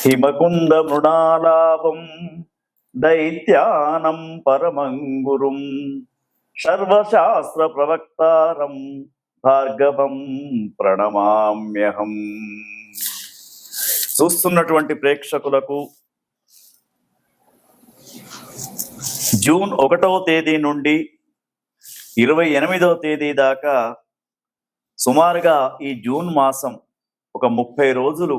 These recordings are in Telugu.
హిమకుంద మృణాలాభం దైత్యానం పరమంగురుం సర్వశాస్త్ర ప్రవక్తారం భార్గవం ప్రణమామ్యహం చూస్తున్నటువంటి ప్రేక్షకులకు జూన్ ఒకటవ తేదీ నుండి ఇరవై ఎనిమిదవ తేదీ దాకా సుమారుగా ఈ జూన్ మాసం ఒక ముప్పై రోజులు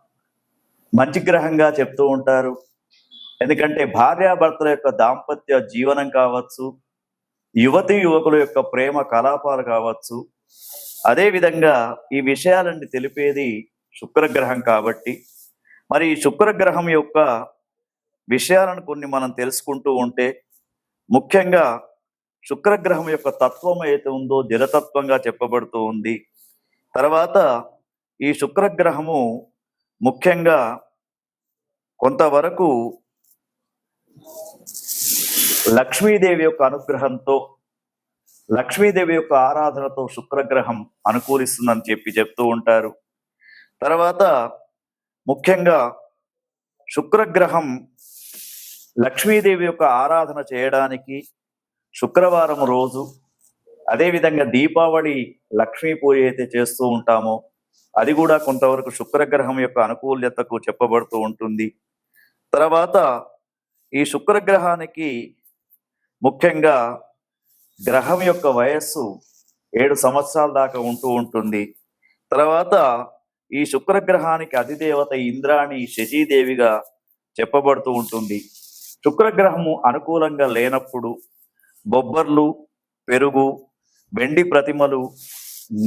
మంచి గ్రహంగా చెప్తూ ఉంటారు. ఎందుకంటే భార్యాభర్తల యొక్క దాంపత్య జీవనం కావచ్చు యువతి యువకుల యొక్క ప్రేమ కలాపాలు కావచ్చు అదే విధంగా ఈ విషయాలన్నీ తెలిపేది శుక్రగ్రహం కాబట్టి. మరి ఈ శుక్రగ్రహం యొక్క విషయాలను కొన్ని మనం తెలుసుకుంటూ ఉంటే ముఖ్యంగా శుక్రగ్రహం యొక్క తత్వం ఏదైతే ఉందో జలతత్వంగా చెప్పబడుతూ ఉంది. తర్వాత ఈ శుక్రగ్రహము ముఖ్యంగా కొంతవరకు లక్ష్మీదేవి యొక్క అనుగ్రహంతో లక్ష్మీదేవి యొక్క ఆరాధనతో శుక్రగ్రహం అనుకూలిస్తుందని చెప్పి చెప్తూ ఉంటారు. తర్వాత ముఖ్యంగా శుక్రగ్రహం లక్ష్మీదేవి యొక్క ఆరాధన చేయడానికి శుక్రవారం రోజు అదేవిధంగా దీపావళి లక్ష్మీ పూజ అయితే చేస్తూ ఉంటామో అది కూడా కొంతవరకు శుక్రగ్రహం యొక్క అనుకూల్యతకు చెప్పబడుతూ ఉంటుంది. తర్వాత ఈ శుక్రగ్రహానికి ముఖ్యంగా గ్రహం యొక్క వయస్సు ఏడు సంవత్సరాల దాకా ఉంటూ ఉంటుంది. తర్వాత ఈ శుక్రగ్రహానికి అధిదేవత ఇంద్రాణి శశీదేవిగా చెప్పబడుతూ ఉంటుంది. శుక్రగ్రహము అనుకూలంగా లేనప్పుడు బొబ్బర్లు పెరుగు వెండి ప్రతిమలు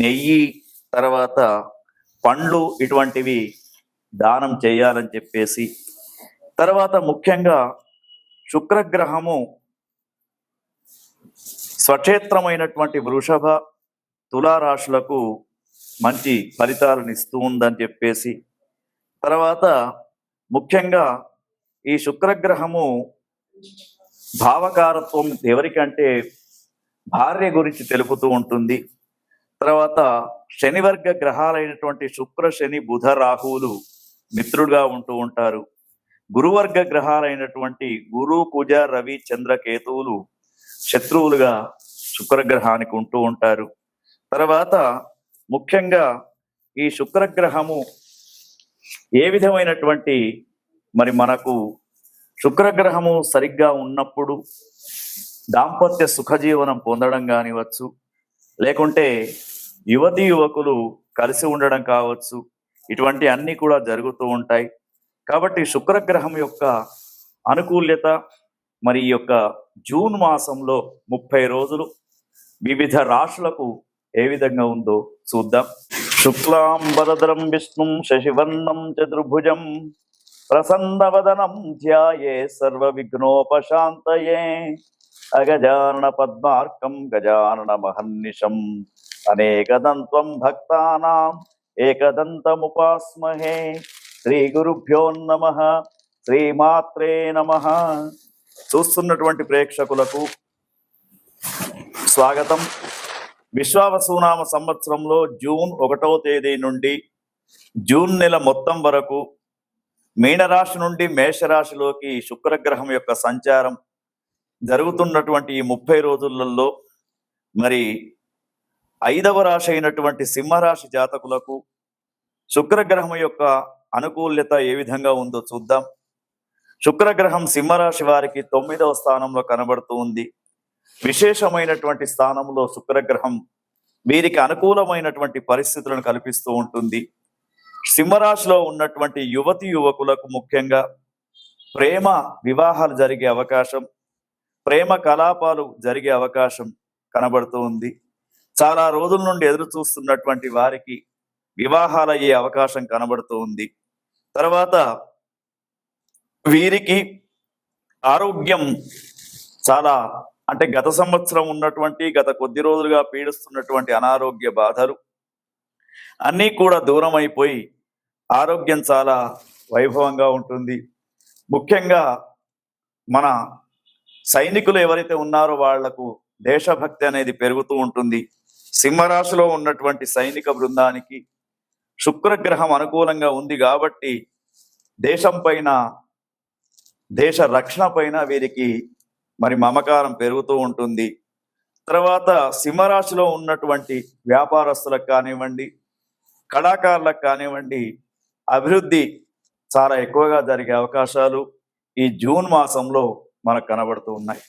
నెయ్యి తర్వాత పండ్లు ఇటువంటివి దానం చేయాలని చెప్పేసి తర్వాత ముఖ్యంగా శుక్రగ్రహము స్వక్షేత్రమైనటువంటి వృషభ తులారాశులకు మంచి ఫలితాలను ఇస్తూ ఉందని చెప్పేసి తర్వాత ముఖ్యంగా ఈ శుక్రగ్రహము భావకారత్వం ఎవరికంటే భార్య గురించి తెలుపుతూ ఉంటుంది. తర్వాత శనివర్గ గ్రహాలైనటువంటి శుక్ర శని బుధ రాహువులు మిత్రుడుగా ఉంటూ ఉంటారు. గురువర్గ గ్రహాలైనటువంటి గురు కుజ రవి చంద్ర కేతువులు శత్రువులుగా శుక్రగ్రహానికి ఉంటూ ఉంటారు. తర్వాత ముఖ్యంగా ఈ శుక్రగ్రహము ఏ విధమైనటువంటి మరి మనకు శుక్రగ్రహము సరిగ్గా ఉన్నప్పుడు దాంపత్య సుఖజీవనం పొందడం కానివచ్చు లేకుంటే యువతి యువకులు కలిసి ఉండడం కావచ్చు ఇటువంటి అన్నీ కూడా జరుగుతూ ఉంటాయి. కాబట్టి శుక్రగ్రహం యొక్క అనుకూల్యత మరి ఈ యొక్క జూన్ మాసంలో ముప్పై రోజులు వివిధ రాశులకు ఏ విధంగా ఉందో చూద్దాం. శుక్లాంబరధరం విష్ణుం శశివర్ణం చతుర్భుజం ప్రసన్నవదనం ధ్యాయే సర్వ విఘ్నోపశాంతయే అగజానన పద్మార్కం గజానన మహన్నిషం అనేకదంత్వం భక్తానాం ఏకదంతముపాస్మహే. శ్రీ గురుభ్యో నమ. శ్రీమాత్రే నమ. చూస్తున్నటువంటి ప్రేక్షకులకు స్వాగతం. విశ్వావసునామ సంవత్సరంలో జూన్ ఒకటవ తేదీ నుండి జూన్ నెల మొత్తం వరకు మీనరాశి నుండి మేషరాశిలోకి శుక్రగ్రహం యొక్క సంచారం జరుగుతున్నటువంటి ఈ ముప్పై రోజులలో మరి ఐదవ రాశి అయినటువంటి సింహరాశి జాతకులకు శుక్రగ్రహం యొక్క అనుకూల్యత ఏ విధంగా ఉందో చూద్దాం. శుక్రగ్రహం సింహరాశి వారికి తొమ్మిదవ స్థానంలో కనబడుతూ ఉంది. విశేషమైనటువంటి స్థానంలో శుక్రగ్రహం వీరికి అనుకూలమైనటువంటి పరిస్థితులను కల్పిస్తూ ఉంటుంది. సింహరాశిలో ఉన్నటువంటి యువతి యువకులకు ముఖ్యంగా ప్రేమ వివాహాలు జరిగే అవకాశం ప్రేమ కలాపాలు జరిగే అవకాశం కనబడుతూ ఉంది. చాలా రోజుల నుండి ఎదురు చూస్తున్నటువంటి వారికి వివాహాలు అయ్యే అవకాశం కనబడుతూ ఉంది. తర్వాత వీరికి ఆరోగ్యం చాలా అంటే గత సంవత్సరం ఉన్నటువంటి గత కొద్ది రోజులుగా పీడిస్తున్నటువంటి అనారోగ్య బాధలు అన్నీ కూడా దూరం అయిపోయి ఆరోగ్యం చాలా వైభవంగా ఉంటుంది. ముఖ్యంగా మన సైనికులు ఎవరైతే ఉన్నారో వాళ్ళకు దేశభక్తి అనేది పెరుగుతూ ఉంటుంది. సింహరాశిలో ఉన్నటువంటి సైనిక బృందానికి శుక్రగ్రహం అనుకూలంగా ఉంది కాబట్టి దేశం పైన దేశ రక్షణ పైన వీరికి మరి మమకారం పెరుగుతూ ఉంటుంది. తర్వాత సింహరాశిలో ఉన్నటువంటి వ్యాపారస్తులకు కానివ్వండి కళాకారులకు కానివ్వండి అభివృద్ధి చాలా ఎక్కువగా జరిగే అవకాశాలు ఈ జూన్ మాసంలో మనకు కనబడుతూ ఉన్నాయి.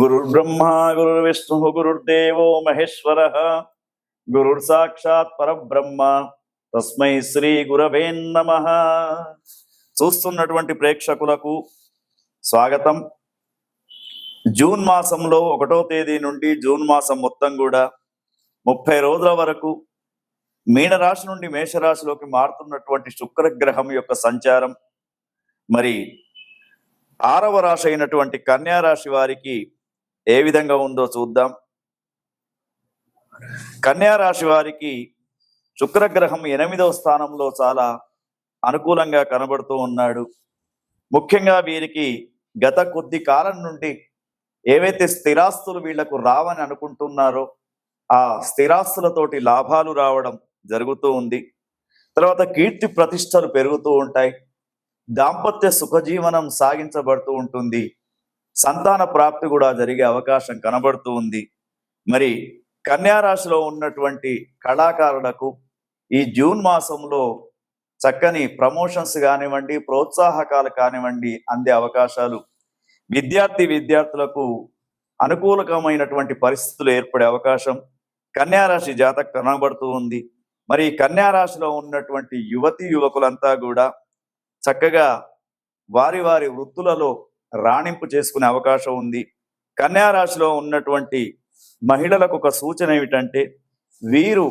గురుర్బ్రహ్మ బ్రహ్మ గురుర్దేవో మహేశ్వర. గురు సాక్షాత్ పరబ్రహ్మ. తస్మై శ్రీ గురవే నమ. చూస్తున్నటువంటి ప్రేక్షకులకు స్వాగతం. జూన్ మాసంలో ఒకటో తేదీ నుండి జూన్ మాసం మొత్తం కూడా ముప్పై రోజుల వరకు మీనరాశి నుండి మేషరాశిలోకి మారుతున్నటువంటి శుక్రగ్రహం యొక్క సంచారం. మరి ఆరవ రాశి అయినటువంటి కన్యా రాశి వారికి ఏ విధంగా ఉందో చూద్దాం. రాశి వారికి శుక్రగ్రహం ఎనిమిదవ స్థానంలో చాలా అనుకూలంగా కనబడుతూ ఉన్నాడు. ముఖ్యంగా వీరికి గత కొద్ది కాలం నుండి ఏవైతే స్థిరాస్తులు వీళ్ళకు రావని అనుకుంటున్నారో ఆ స్థిరాస్తులతోటి లాభాలు రావడం జరుగుతూ ఉంది. తర్వాత కీర్తి ప్రతిష్టలు పెరుగుతూ ఉంటాయి. దాంపత్య సుఖజీవనం సాగించబడుతూ ఉంటుంది. సంతాన ప్రాప్తి కూడా జరిగే అవకాశం కనబడుతూ ఉంది. మరి కన్యారాశిలో ఉన్నటువంటి కళాకారులకు ఈ జూన్ మాసంలో చక్కని ప్రమోషన్స్ కానివ్వండి ప్రోత్సాహకాలు కానివ్వండి అందే అవకాశాలు. విద్యార్థి విద్యార్థులకు అనుకూలకమైనటువంటి పరిస్థితులు ఏర్పడే అవకాశం. కన్యారాశి జాతక కనబడుతూ ఉంది. మరి కన్యారాశిలో కన్యా రాశిలో ఉన్నటువంటి యువతి యువకులంతా కూడా చక్కగా వారి వారి వృత్తులలో రాణింపు చేసుకునే అవకాశం ఉంది. కన్యా రాశిలో ఉన్నటువంటి మహిళలకు ఒక సూచన ఏమిటంటే వీరు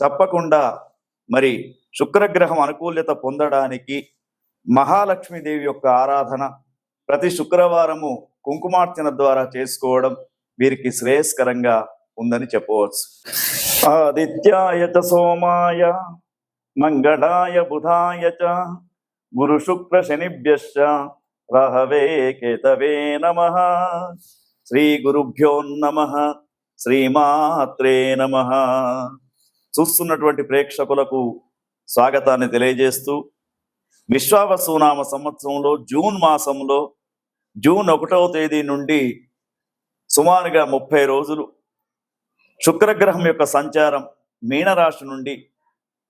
తప్పకుండా మరి శుక్రగ్రహం అనుకూల్యత పొందడానికి మహాలక్ష్మీదేవి యొక్క ఆరాధన ప్రతి శుక్రవారము కుంకుమార్చన ద్వారా చేసుకోవడం వీరికి శ్రేయస్కరంగా ఉందని చెప్పవచ్చు. ఆదిత్యాయ చ సోమాయ మంగళాయ బుధాయ చ గురు శుక్ర శనిభ్యశ్చ రహవే కేతవే నమ. శ్రీ గురుభ్యో నమ. శ్రీమాత్రే నమ. చూస్తున్నటువంటి ప్రేక్షకులకు స్వాగతాన్ని తెలియజేస్తూ విశ్వావసునామ సంవత్సరంలో జూన్ మాసంలో జూన్ ఒకటవ తేదీ నుండి సుమారుగా ముప్పై రోజులు శుక్రగ్రహం యొక్క సంచారం మీనరాశి నుండి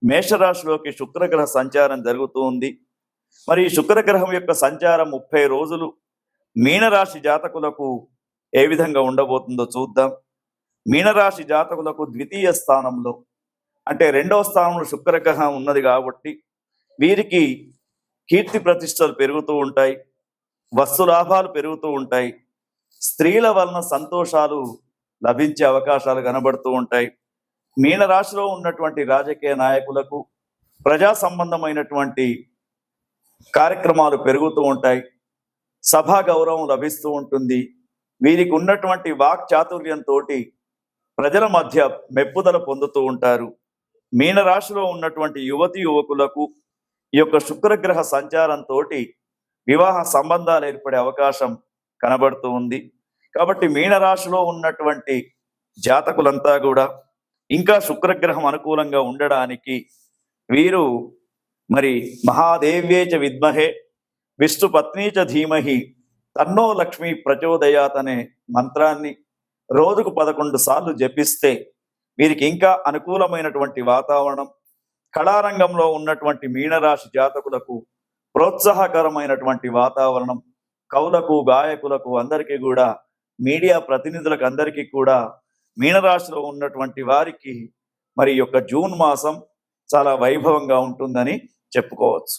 మేషరాశిలోకి శుక్రగ్రహ సంచారం జరుగుతూ ఉంది. మరి శుక్రగ్రహం యొక్క సంచారం ముప్పై రోజులు మీనరాశి జాతకులకు ఏ విధంగా ఉండబోతుందో చూద్దాం. మీనరాశి జాతకులకు ద్వితీయ స్థానంలో అంటే రెండవ స్థానంలో శుక్రగ్రహం ఉన్నది కాబట్టి వీరికి కీర్తి ప్రతిష్టలు పెరుగుతూ ఉంటాయి వస్తు లాభాలు పెరుగుతూ ఉంటాయి స్త్రీల వలన సంతోషాలు లభించే అవకాశాలు కనబడుతూ ఉంటాయి. మీనరాశిలో ఉన్నటువంటి రాజకీయ నాయకులకు ప్రజా సంబంధమైనటువంటి కార్యక్రమాలు పెరుగుతూ ఉంటాయి సభా గౌరవం లభిస్తూ ఉంటుంది వీరికి ఉన్నటువంటి వాక్ చాతుర్యంతో ప్రజల మధ్య మెప్పుదల పొందుతూ ఉంటారు. మీనరాశిలో ఉన్నటువంటి యువతి యువకులకు ఈ యొక్క శుక్రగ్రహ సంచారంతో వివాహ సంబంధాలు ఏర్పడే అవకాశం కనబడుతూ ఉంది. కాబట్టి మీనరాశిలో ఉన్నటువంటి జాతకులంతా కూడా ఇంకా శుక్రగ్రహం అనుకూలంగా ఉండడానికి వీరు మరి మహాదేవ్యేచ విద్మహే విష్ణు పత్నీచ ధీమహి తన్నో లక్ష్మి ప్రచోదయాత్ అనే మంత్రాన్ని రోజుకు పదకొండు సార్లు జపిస్తే వీరికి ఇంకా అనుకూలమైనటువంటి వాతావరణం కళారంగంలో ఉన్నటువంటి మీనరాశి జాతకులకు ప్రోత్సాహకరమైనటువంటి వాతావరణం కవులకు గాయకులకు అందరికీ కూడా మీడియా ప్రతినిధులకు అందరికీ కూడా మీనరాశిలో ఉన్నటువంటి వారికి మరి యొక్క జూన్ మాసం చాలా వైభవంగా ఉంటుందని చెప్పుకోవచ్చు.